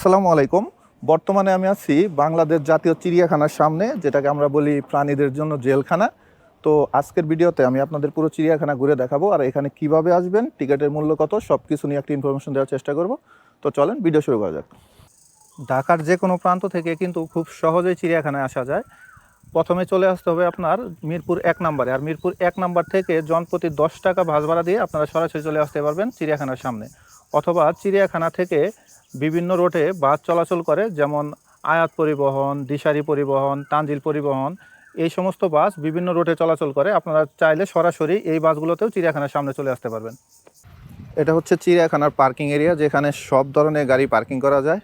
আসসালামু আলাইকুম। বর্তমানে আমি আছি বাংলাদেশ জাতীয় চিড়িয়াখানার সামনে, যেটাকে আমরা বলি প্রাণীদের জন্য জেলখানা। তো আজকের ভিডিওতে আমি আপনাদের পুরো চিড়িয়াখানা ঘুরে দেখাবো আর এখানে কীভাবে আসবেন, টিকিটের মূল্য কত সব কিছু নিয়ে একটা ইনফরমেশন দেওয়ার চেষ্টা করব। তো চলেন ভিডিও শুরু করা যাক। ঢাকার যে কোনো প্রান্ত থেকে কিন্তু খুব সহজেই চিড়িয়াখানায় আসা যায়। প্রথমে চলে আসতে হবে আপনার মিরপুর এক নম্বরে। আর মিরপুর এক নম্বর থেকে জনপ্রতি দশ টাকা ভাড়া দিয়ে আপনারা সরাসরি চলে আসতে পারবেন চিড়িয়াখানার সামনে। অথবা চিড়িয়াখানা থেকে বিভিন্ন রোডে বাস চলাচল করে, যেমন আয়াত পরিবহন, দিশারি পরিবহন, তানজিল পরিবহন, এই সমস্ত বাস বিভিন্ন রুটে চলাচল করে। আপনারা চাইলে সরাসরি এই বাসগুলোতেও চিড়িয়াখানার সামনে চলে আসতে পারবেন। এটা হচ্ছে চিড়িয়াখানার পার্কিং এরিয়া, যেখানে সব ধরনের গাড়ি পার্কিং করা যায়।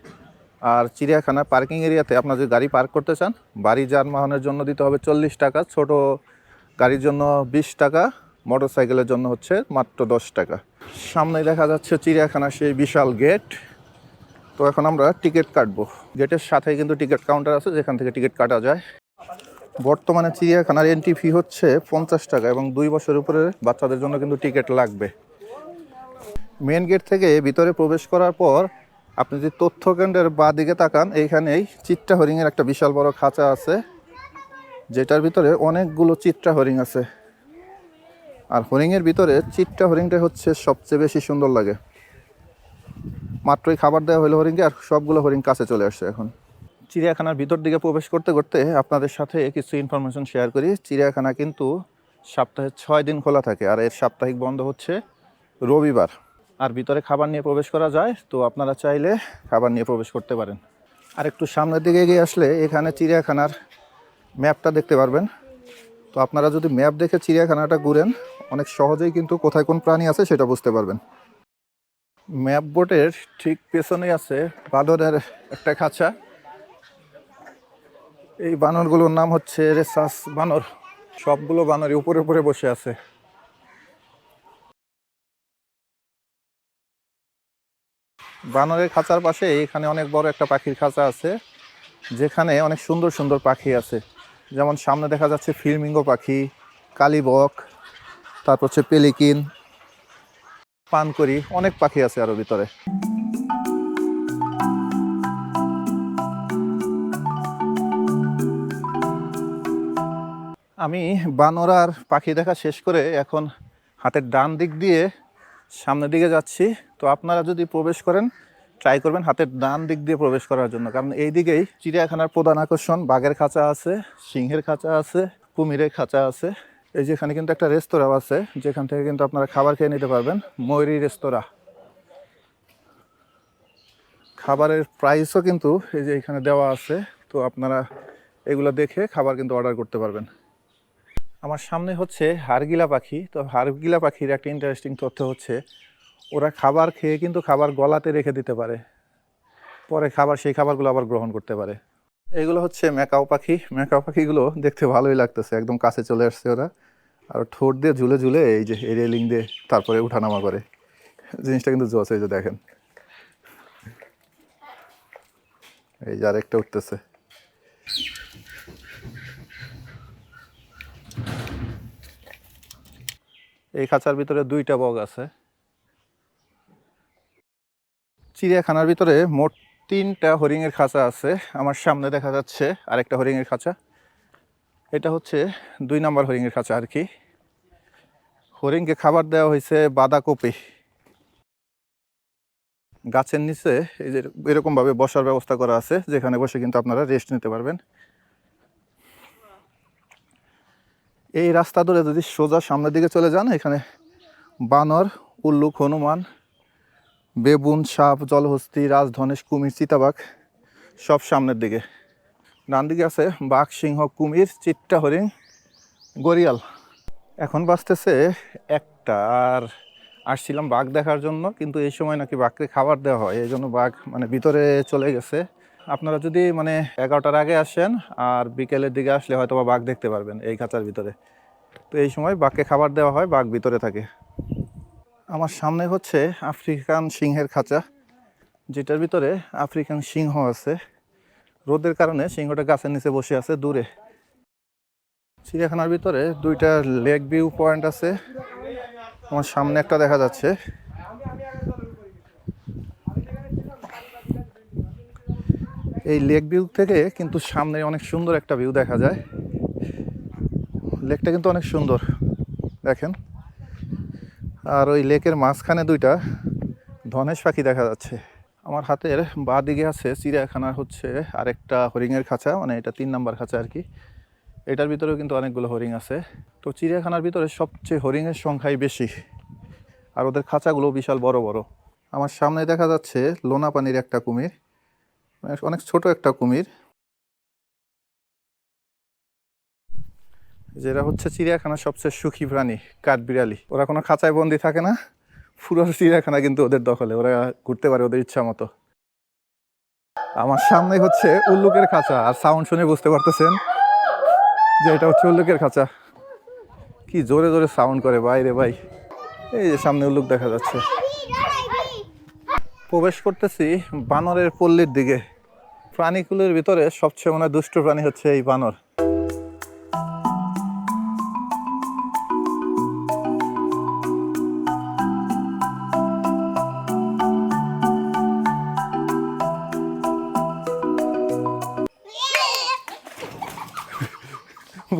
আর চিড়িয়াখানার পার্কিং এরিয়াতে আপনারা যদি গাড়ি পার্ক করতে চান, বাড়ি যানবাহনের জন্য দিতে হবে চল্লিশ টাকা, ছোট গাড়ির জন্য বিশ টাকা মোটর সাইকেলের জন্য হচ্ছে মাত্র দশ টাকা। সামনে দেখা যাচ্ছে চিড়িয়াখানার সেই বিশাল গেট। তো এখন আমরা টিকিট কাটবো। গেটের সাথে কিন্তু টিকিট কাউন্টার আছে, যেখান থেকে টিকিট কাটা যায়। বর্তমানে চিড়িয়াখানার এন্ট্রি ফি হচ্ছে পঞ্চাশ টাকা এবং দুই বছরের উপরে বাচ্চাদের জন্য কিন্তু টিকিট লাগবে। মেন গেট থেকে ভিতরে প্রবেশ করার পর আপনি যদি তথ্য কেন্দ্রের বা দিকে তাকান, এইখানেই চিত্রা হরিণের একটা বিশাল বড় খাঁচা আছে, যেটার ভিতরে অনেকগুলো চিত্রা হরিণ আছে। আর হরিণের ভিতরে চিত্রা হরিণটা হচ্ছে সবচেয়ে বেশি সুন্দর লাগে। মাত্রই খাবার দেওয়া হলো হরিণকে আর সবগুলো হরিণ কাছে চলে আসছে এখন। চিড়িয়াখানার ভিতর দিকে প্রবেশ করতে করতে আপনাদের সাথে কিছু ইনফরমেশন শেয়ার করি। চিড়িয়াখানা কিন্তু সপ্তাহে ছয় দিন খোলা থাকে আর এর সাপ্তাহিক বন্ধ হচ্ছে রবিবার। আর ভিতরে খাবার নিয়ে প্রবেশ করা যায়, তো আপনারা চাইলে খাবার নিয়ে প্রবেশ করতে পারেন। আর একটু সামনের দিকে এগিয়ে আসলে এখানে চিড়িয়াখানার ম্যাপটা দেখতে পারবেন। তো আপনারা যদি ম্যাপ দেখে চিড়িয়াখানাটা ঘুরেন, অনেক সহজেই কিন্তু কোথায় কোন প্রাণী আছে সেটা বুঝতে পারবেন। ম্যাপ বোর্ডের ঠিক পেছনে আছে বাদরের একটা খাঁচা। এই বানরগুলোর নাম হচ্ছে রেসাস বানর। সবগুলো বানরই উপরে উপরে বসে আছে। বানরের খাঁচার পাশে এখানে অনেক বড় একটা পাখির খাঁচা আছে, যেখানে অনেক সুন্দর সুন্দর পাখি আছে। যেমন সামনে দেখা যাচ্ছে ফিলমিঙ্গো পাখি, কালীবক, তারপর হচ্ছে পেলিকিন পানকরি অনেক পাখি আছে আরও ভিতরে। আমি বানরার পাখি দেখা শেষ করে এখন হাতের ডান দিক দিয়ে সামনের দিকে যাচ্ছি। তো আপনারা যদি প্রবেশ করেন ট্রাই করবেন হাতের ডান দিক দিয়ে প্রবেশ করার জন্য। কারণ এই দিকেই চিড়িয়াখানার প্রধান আকর্ষণ, বাঘের খাঁচা আছে, সিংহের খাঁচা আছে, কুমিরের খাঁচা আছে। এই যে এখানে কিন্তু একটা রেস্তোরাঁ আছে, যেখান থেকে কিন্তু আপনারা খাবার খেয়ে নিতে পারবেন। ময়ূরী রেস্তোরাঁ। খাবারের প্রাইসও কিন্তু এই যে এখানে দেওয়া আছে, তো আপনারা এগুলো দেখে খাবার কিন্তু অর্ডার করতে পারবেন। আমার সামনে হচ্ছে হারগিলা পাখি, তো হারগিলা পাখির একটা ইন্টারেস্টিং তথ্য হচ্ছে, ওরা খাবার খেয়ে কিন্তু খাবার গলাতে রেখে দিতে পারে। পরে খাবার, সেই খাবারগুলো আবার গ্রহণ করতে পারে। এগুলো হচ্ছে ম্যাকাও পাখি। ম্যাকাও পাখিগুলো দেখতে ভালোই লাগতেছে, একদম কাছে চলে আসছে ওরা। আর ঠোঁট দিয়ে ঝুলে ঝুলে এই যে এই রেলিং দিয়ে তারপরে উঠানামা করে। জিনিসটা কিন্তু জোস এই যে দেখেন। এই যে আরেকটা উঠতেছে। এই খাঁচার ভিতরে দুইটা বগ আছে। চিড়িয়াখানার ভিতরে মোট তিনটা হরিণের খাঁচা আছে। আমার সামনে দেখা যাচ্ছে আরেকটা হরিণের খাঁচা। এটা হচ্ছে দুই নম্বর হরিণের কাছে আর কি। হরিণকে খাবার দেওয়া হয়েছে বাঁধাকপি। গাছের নিচে এই যে এরকমভাবে বসার ব্যবস্থা করা আছে, যেখানে বসে কিন্তু আপনারা রেস্ট নিতে পারবেন। এই রাস্তা ধরে যদি সোজা সামনের দিকে চলে যান, এখানে বানর উল্লুক হনুমান বেবুন সাপ, জলহস্তি, রাজধনেশ, কুমির, চিতাবাঘ সব সামনের দিকে। ডান দিকে আছে বাঘ, সিংহ, কুমির চিত্তা হরিণ গরিয়াল এখন বাঁচতেছে একটা, আর আসছিলাম বাঘ দেখার জন্য, কিন্তু এই সময় নাকি বাঘকে খাবার দেওয়া হয়, এই জন্য বাঘ মানে ভিতরে চলে গেছে। আপনারা যদি মানে এগারোটার আগে আসেন, আর বিকেলের দিকে আসলে হয়তো বা বাঘ দেখতে পারবেন এই খাঁচার ভিতরে। তো এই সময় বাঘকে খাবার দেওয়া হয়, বাঘ ভিতরে থাকে। আমার সামনে হচ্ছে আফ্রিকান সিংহের খাঁচা, যেটার ভিতরে আফ্রিকান সিংহ আছে। রোদের কারণে সিংহটা গাছের নিচে বসে আছে, দূরে। চিড়িয়াখানার ভিতরে দুইটা লেক ভিউ পয়েন্ট আছে। আমার সামনে একটা দেখা যাচ্ছে। এই লেক ভিউ থেকে কিন্তু সামনে অনেক সুন্দর একটা ভিউ দেখা যায়। লেকটা কিন্তু অনেক সুন্দর, দেখেন। আর ওই লেকের মাঝখানে দুইটা ধনেশ পাখি দেখা যাচ্ছে। আমার হাতের বা দিকে আছে চিড়িয়াখানা হচ্ছে আরেকটা হরিণের খাঁচা মানে এটা তিন নাম্বার খাঁচা আর কি। এটার ভিতরেও কিন্তু অনেকগুলো হরিণ আছে। তো চিড়িয়াখানার ভিতরে সবচেয়ে হরিণের সংখ্যাই বেশি আর ওদের খাঁচাগুলো বিশাল বড় বড়। আমার সামনে দেখা যাচ্ছে লোনা পানির একটা কুমির মানে অনেক ছোট একটা কুমির, যেটা হচ্ছে চিড়িয়াখানার সবচেয়ে সুখী প্রাণী, কাঠবিড়ালি। ওরা কোনো খাঁচায় বন্দি থাকে না। পুরো চিড়িয়াখানা কিন্তু ওদের দখলে, ওরা ঘুরতে পারে ওদের ইচ্ছা মতো। আমার সামনে হচ্ছে উল্লুকের খাঁচা, আর সাউন্ড শুনে বুঝতে পারতেছেন যে এটা হচ্ছে উল্লুকের খাঁচা। কি জোরে জোরে সাউন্ড করে বাইরে ভাই। এই যে সামনে উল্লুক দেখা যাচ্ছে। প্রবেশ করতেছি বানরের পল্লীর দিকে। প্রাণীকুলের ভিতরে সবচেয়ে মনে দুষ্ট প্রাণী হচ্ছে এই বানর।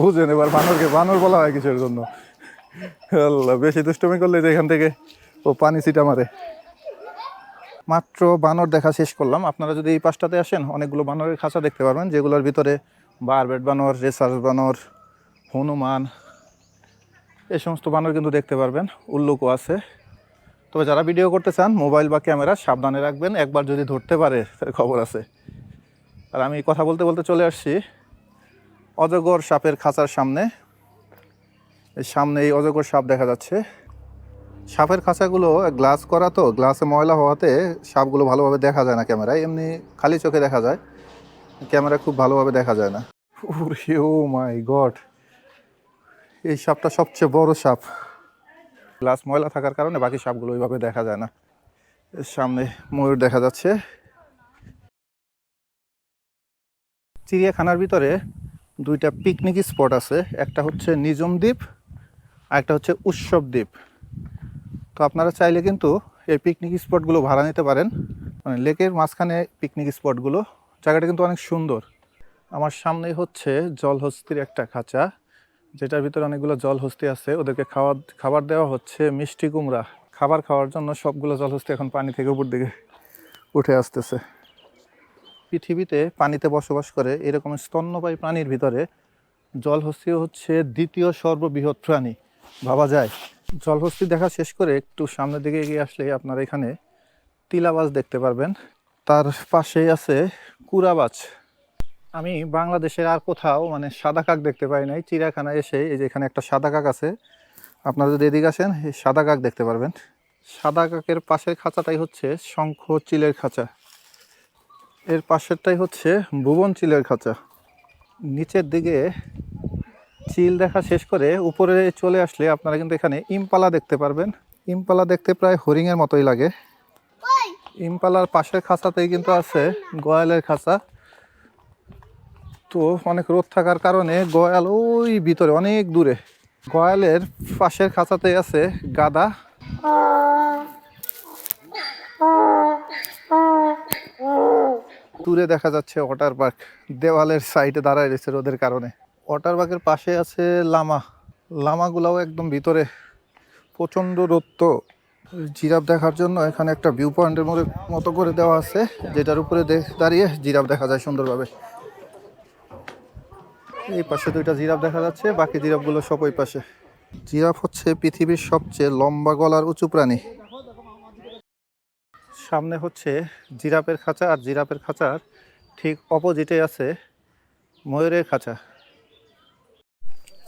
বুঝেন এবার বানরকে বানর বলা হয় কিছুর জন্য? বেশি দুষ্টমি করলে যে এখান থেকে ও পানি ছিটা মারে। মাত্র বানর দেখা শেষ করলাম। আপনারা যদি এই পাশটাতে আসেন, অনেকগুলো বানরের খাঁচা দেখতে পারবেন, যেগুলোর ভিতরে বারবেট বানর, রেসার বানর, হনুমান, এই সমস্ত বানর কিন্তু দেখতে পারবেন, উল্লুকও আছে। তবে যারা ভিডিও করতে চান, মোবাইল বা ক্যামেরা সাবধানে রাখবেন। একবার যদি ধরতে পারে খবর আছে। আর আমি কথা বলতে বলতে চলে আসছি। অজগর সাপের খাঁচার সামনে। সামনে এই অজগর সাপ দেখা যাচ্ছে। সাপের খাঁচাগুলো গ্লাস করা তো, গ্লাসে ময়লা হওয়াতে সাপগুলো ভালোভাবে দেখা যায় না ক্যামেরায়, এমনি খালি চোখে দেখা যায়। ক্যামেরা খুব ভালোভাবে দেখা যায় না। Oh my God! এই সাপটা সবচেয়ে বড় সাপ। গ্লাস ময়লা থাকার কারণে বাকি সাপগুলো ওইভাবে দেখা যায় না। এর সামনে ময়ূর দেখা যাচ্ছে। চিড়িয়াখানার ভিতরে দুইটা পিকনিক স্পট আছে। একটা হচ্ছে নিজম দ্বীপ আর একটা হচ্ছে উৎসব দ্বীপ। তো আপনারা চাইলে কিন্তু এই পিকনিক স্পটগুলো ভাড়া নিতে পারেন। মানে লেকের মাঝখানে পিকনিক স্পটগুলো জায়গাটা কিন্তু অনেক সুন্দর। আমার সামনেই হচ্ছে জলহস্তির একটা খাঁচা, যেটার ভিতরে অনেকগুলো জলহস্তি আছে। ওদেরকে খাওয়া, খাবার দেওয়া হচ্ছে মিষ্টি কুমড়া। খাবার খাওয়ার জন্য সবগুলো জলহস্তি এখন পানি থেকে উপর দিকে উঠে আসতেছে। পৃথিবীতে পানিতে বসবাস করে এরকম স্তন্যপায়ী প্রাণীর ভিতরে জলহস্তিও হচ্ছে দ্বিতীয় সর্ববৃহৎ প্রাণী। ভাবা যায়। জলহস্তি দেখা শেষ করে একটু সামনের দিকে এগিয়ে আসলে আপনারা এখানে তিলাবাজ দেখতে পারবেন। তার পাশেই আছে কুরাবাজ। আমি বাংলাদেশের আর কোথাও মানে সাদা কাক দেখতে পাই নাই। চিড়িয়াখানায় এসে এই যে এখানে একটা সাদা কাক আছে। আপনারা যদি এদিকে আসেন সাদা কাক দেখতে পারবেন। সাদা কাকের পাশের খাঁচাটাই হচ্ছে শঙ্খ চিলের খাঁচা। এর পাশেরটাই হচ্ছে ভুবন চিলের খাঁচা নিচের দিকে চিল দেখা শেষ করে উপরে চলে আসলে আপনারা কিন্তু এখানে ইমপালা দেখতে পারবেন ইমপালা দেখতে প্রায় হরিণের মতোই লাগে ইমপালার পাশের খাঁচাতেই কিন্তু আছে গয়ালের খাঁচা তো অনেক রোদ থাকার কারণে গয়াল ওই ভিতরে অনেক দূরে গয়ালের পাশের খাঁচাতেই আছে গাদা দূরে দেখা যাচ্ছে ওয়াটার পার্ক দেওয়ালের সাইডে দাঁড়ায় রয়েছে রোদের কারণে। ওয়াটার পার্কের পাশে আছে লামা। লামাগুলাও একদম ভিতরে। প্রচণ্ড রোদ তো। জিরাফ দেখার জন্য এখানে একটা ভিউ পয়েন্টের মধ্যে মতো করে দেওয়া আছে, যেটার উপরে দাঁড়িয়ে জিরাফ দেখা যায় সুন্দরভাবে। এই পাশে দুইটা জিরাফ দেখা যাচ্ছে, বাকি জিরাফগুলো সব ওই পাশে। জিরাফ হচ্ছে পৃথিবীর সবচেয়ে লম্বা গলার উঁচু প্রাণী। সামনে হচ্ছে জিরাফের খাঁচা আর জিরাফের খাঁচার ঠিক অপোজিটে আছে ময়ূরের খাঁচা।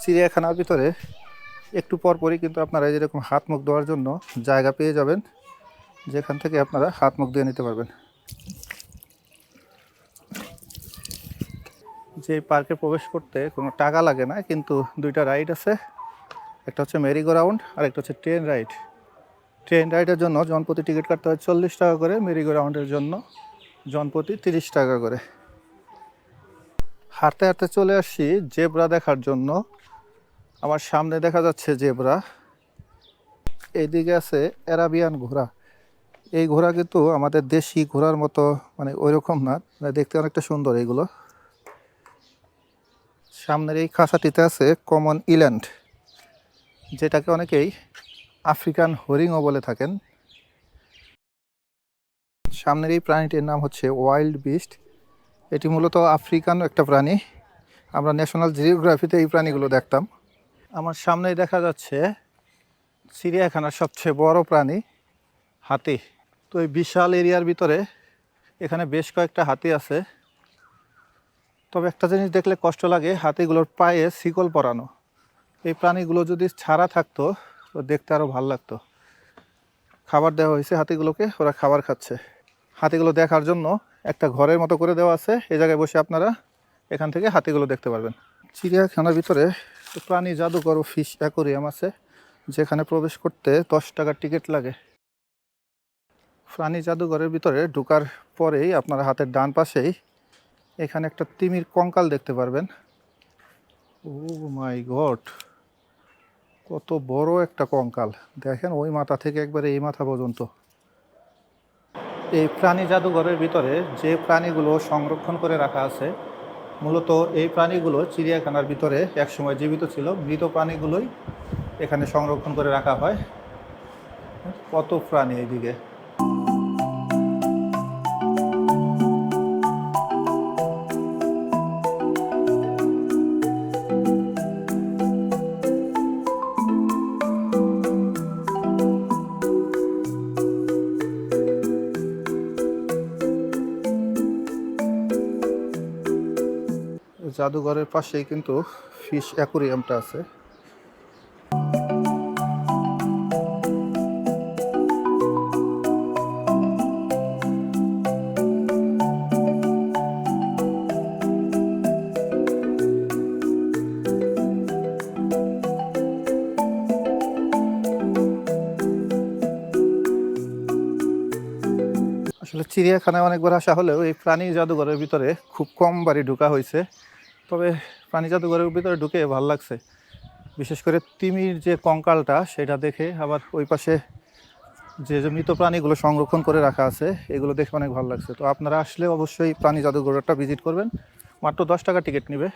চিড়িয়াখানার ভিতরে একটু পরপরই কিন্তু আপনারা যেরকম হাত মুখ দেওয়ার জন্য জায়গা পেয়ে যাবেন, যেখান থেকে আপনারা হাত মুখ দিয়ে নিতে পারবেন। যে পার্কে প্রবেশ করতে কোনো টাকা লাগে না, কিন্তু দুইটা রাইড আছে, একটা হচ্ছে মেরি গো রাউন্ড আর একটা হচ্ছে ট্রেন রাইড। ট্রেন রাইডের জন্য জনপ্রতি টিকিট কাটতে হয় চল্লিশ টাকা করে মেরি গো রাউন্ডের জন্য জনপ্রতি তিরিশ টাকা করে। হাঁটতে হাঁটতে চলে আসছি জেব্রা দেখার জন্য। আমার সামনে দেখা যাচ্ছে জেব্রা। এইদিকে আছে অ্যারাবিয়ান ঘোড়া। এই ঘোড়া কিন্তু আমাদের দেশি ঘোড়ার মতো মানে ওই রকম না মানে দেখতে অনেকটা সুন্দর এইগুলো সামনের এই খাঁচাটিতে আছে কমন ইল্যান্ড যেটাকে অনেকেই আফ্রিকান হরিংও বলে থাকেন। সামনের এই প্রাণীটির নাম হচ্ছে ওয়াইল্ড বিস্ট। এটি মূলত আফ্রিকান একটা প্রাণী। আমরা ন্যাশনাল জিওগ্রাফিতে এই প্রাণীগুলো দেখতাম। আমার সামনেই দেখা যাচ্ছে চিড়িয়াখানার সবচেয়ে বড় প্রাণী, হাতি। তো এই বিশাল এরিয়ার ভিতরে এখানে বেশ কয়েকটা হাতি আছে। তবে একটা জিনিস দেখলে কষ্ট লাগে, হাতিগুলোর পায়ে শিকল পরানো। এই প্রাণীগুলো যদি ছাড়া থাকতো দেখতে আরও ভালো লাগতো। খাবার দেওয়া হয়েছে হাতিগুলোকে, ওরা খাবার খাচ্ছে। হাতিগুলো দেখার জন্য একটা ঘরের মতো করে দেওয়া আছে। এ জায়গায় বসে আপনারা এখান থেকে হাতিগুলো দেখতে পারবেন। চিড়িয়াখানার ভিতরে প্রাণী জাদুঘর ও ফিশ অ্যাকোরিয়াম আছে, যেখানে প্রবেশ করতে দশ টাকার টিকিট লাগে। প্রাণী জাদুঘরের ভিতরে ঢুকার পরেই আপনারা হাতের ডান পাশেই এখানে একটা তিমির কঙ্কাল দেখতে পারবেন। Oh my God! কত বড় একটা কঙ্কাল। দেখেন ওই মাথা থেকে একবারে এই মাথা পর্যন্ত। এই প্রাণী জাদুঘরের ভিতরে যে প্রাণীগুলো সংরক্ষণ করে রাখা আছে, মূলত এই প্রাণীগুলো চিড়িয়াখানার ভিতরে একসময় জীবিত ছিল। মৃত প্রাণীগুলোই এখানে সংরক্ষণ করে রাখা হয়। কত প্রাণী এইদিকে? জাদুঘরের পাশেই কিন্তু ফিশ অ্যাকোরিয়ামটা আছে। আসলে চিড়িয়াখানায় অনেকবার আসা হলেও এই প্রাণী জাদুঘরের ভিতরে খুব কম বাড়ি ঢোকা হয়েছে। তবে প্রাণী জাদুঘরের ভিতরে ঢুকে ভালো লাগছে। বিশেষ করে তিমির যে কঙ্কালটা, সেটা দেখে আবার ওই পাশে যে যে মৃত প্রাণীগুলো সংরক্ষণ করে রাখা আছে, এগুলো দেখে অনেক ভালো লাগছে। তো আপনারা আসলে অবশ্যই প্রাণী জাদুঘরটা ভিজিট করবেন। মাত্র দশ টাকা টিকিট নেবে।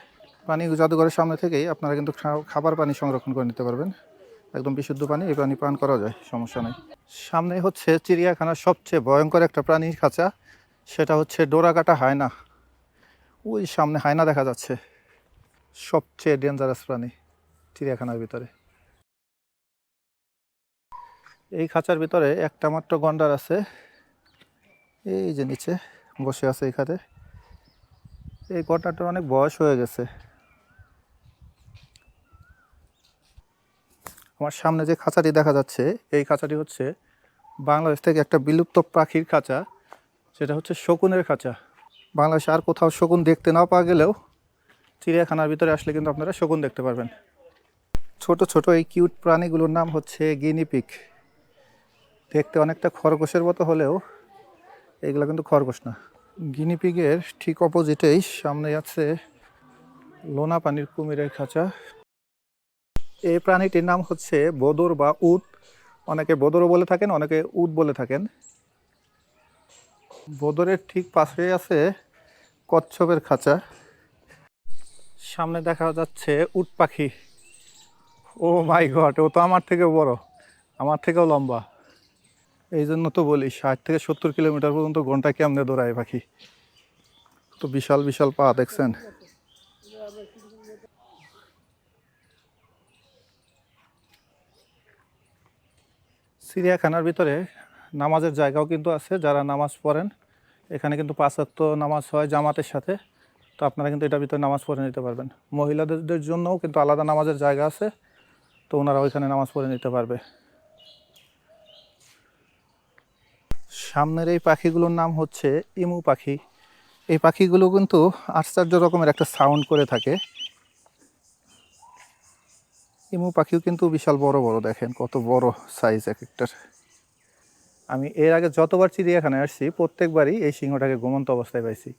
প্রাণী জাদুঘরের সামনে থেকেই আপনারা কিন্তু খাবার পানি সংরক্ষণ করে নিতে পারবেন। একদম বিশুদ্ধ পানি, এই পানি পান করা যায়, সমস্যা নেই। সামনে হচ্ছে চিড়িয়াখানার সবচেয়ে ভয়ঙ্কর একটা প্রাণীর খাঁচা, সেটা হচ্ছে ডোরাকাটা হায়না। ওই সামনে হায়না দেখা যাচ্ছে। সবচেয়ে ডেঞ্জারাস প্রাণী চিড়িয়াখানার ভিতরে। এই খাঁচার ভিতরে একটা মাত্র গন্ডার আছে। এই যে নিচে বসে আছে এখানে এই গন্ডারটার অনেক বয়স হয়ে গেছে। আমার সামনে যে খাঁচাটি দেখা যাচ্ছে, এই খাঁচাটি হচ্ছে বাংলাদেশ থেকে একটা বিলুপ্ত পাখির খাঁচা। সেটা হচ্ছে শকুনের খাঁচা। বাংলাদেশে আর কোথাও শকুন দেখতে না পাওয়া গেলেও চিড়িয়াখানার ভিতরে আসলে কিন্তু আপনারা শকুন দেখতে পারবেন। ছোট ছোট এই কিউট প্রাণীগুলোর নাম হচ্ছে গিনিপিক দেখতে অনেকটা খরগোশের মতো হলেও এগুলো কিন্তু খরগোশ না। গিনিপিগের ঠিক অপোজিটেই সামনে আছে লোনা পানির কুমিরের খাঁচা। এই প্রাণীটির নাম হচ্ছে বদর বা উট। অনেকে বদরও বলে থাকেন, অনেকে উট বলে থাকেন। বদরের ঠিক পাশে আছে কচ্ছপের খাঁচা। সামনে দেখা যাচ্ছে উট পাখি। ও মাই গড, ও তো আমার থেকেও বড়। আমার থেকেও লম্বা। এই জন্য তো বলি, ষাট থেকে সত্তর কিলোমিটার পর্যন্ত ঘণ্টা কেমনে দৌড়ায় পাখি? তো বিশাল বিশাল পা, দেখছেন? চিড়িয়াখানার ভিতরে নামাজের জায়গাও কিন্তু আছে, যারা নামাজ পড়েন। এখানে কিন্তু পাঁচাত্ত নামাজ হয় জামাতের সাথে। তো আপনারা কিন্তু এটার ভিতরে নামাজ পড়ে নিতে পারবেন। মহিলাদের জন্যও কিন্তু আলাদা নামাজের জায়গা আছে। তো ওনারা ওইখানে নামাজ পড়ে নিতে পারবে। সামনের এই পাখিগুলোর নাম হচ্ছে ইমু পাখি। এই পাখিগুলো কিন্তু আশ্চর্য রকমের একটা সাউন্ড করে থাকে। ইমু পাখিও কিন্তু বিশাল বড় বড় দেখেন, কত বড় সাইজ এক একটার। আমি এর আগে যতবার চিড়িয়াখানায় আসছি, প্রত্যেকবারই এই সিংহটাকে ঘুমন্ত অবস্থায় পাইছি।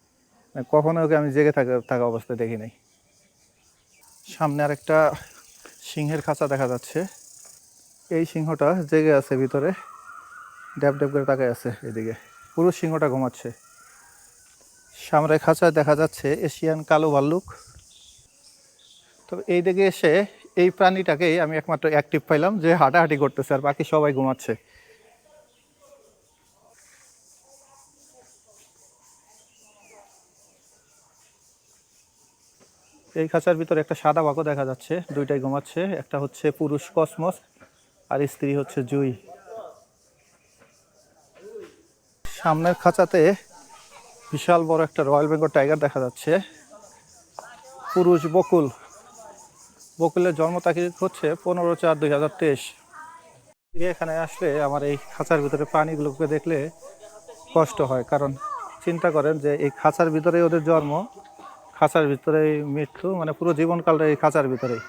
মানে কখনো ওকে আমি জেগে থাকা থাকা অবস্থায় দেখি নাই। সামনে আরেকটা সিংহের খাঁচা দেখা যাচ্ছে। এই সিংহটা জেগে আছে ভিতরে, ড্যাব ড্যাব করে তাকায় আছে এদিকে। পুরো সিংহটা ঘুমাচ্ছে। সামনে খাঁচায় দেখা যাচ্ছে এশিয়ান কালো ভাল্লুক। তো এই দিকে এসে এই প্রাণীটাকেই আমি একমাত্র অ্যাক্টিভ পাইলাম, যে হাঁটাহাঁটি করতেছে আর বাকি সবাই ঘুমাচ্ছে। এই খাঁচার ভিতরে একটা সাদা বাঘও দেখা যাচ্ছে, দুইটাই ঘুমাচ্ছে, একটা হচ্ছে পুরুষ কসমস আর স্ত্রী হচ্ছে জুই। সামনের খাঁচাতে বিশাল বড় একটা রয়্যাল বেঙ্গল টাইগার দেখা যাচ্ছে, পুরুষ বকুল। বকুলের জন্ম তারিখ হচ্ছে পনেরো চার দুই হাজার তেইশ। এখানে আসলে আমার এই খাঁচার ভিতরে প্রাণীগুলোকে দেখলে কষ্ট হয়, কারণ চিন্তা করেন যে এই খাঁচার ভিতরে ওদের জন্ম খাঁচার ভিতরেই মৃত্যু মানে পুরো জীবনকালটা এই খাঁচার ভিতরেই।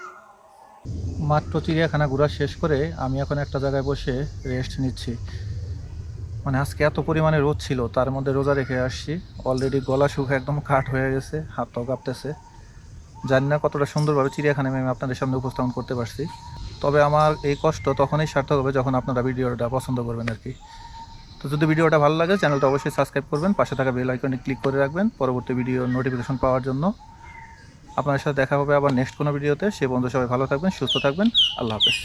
মাত্র চিড়িয়াখানা ঘোরা শেষ করে আমি এখন একটা জায়গায় বসে রেস্ট নিচ্ছি। মানে আজকে এত পরিমাণে রোদ ছিল, তার মধ্যে রোজা রেখে আসছি। অলরেডি গলা শুকা একদম কাঠ হয়ে গেছে, হাত পাও কাঁপতেছে। জানি না কতটা সুন্দরভাবে চিড়িয়াখানা আমি আপনাদের সামনে উপস্থাপন করতে পারছি। তবে আমার এই কষ্ট তখনই সার্থক হবে যখন আপনারা ভিডিওটা পছন্দ করবেন আর কি। তো যদি ভিডিওটা ভালো লাগে, চ্যানেলটা অবশ্যই সাবস্ক্রাইব করবেন, পাশে থাকা বেল আইকনে ক্লিক করে রাখবেন, পরবর্তী ভিডিও নোটিফিকেশন পাওয়ার জন্য। আপনার সাথে দেখা হবে আবার নেক্সট কোনো ভিডিওতে সে বন্ধু সবাই ভালো থাকবেন, সুস্থ থাকবেন। আল্লাহ হাফেজ।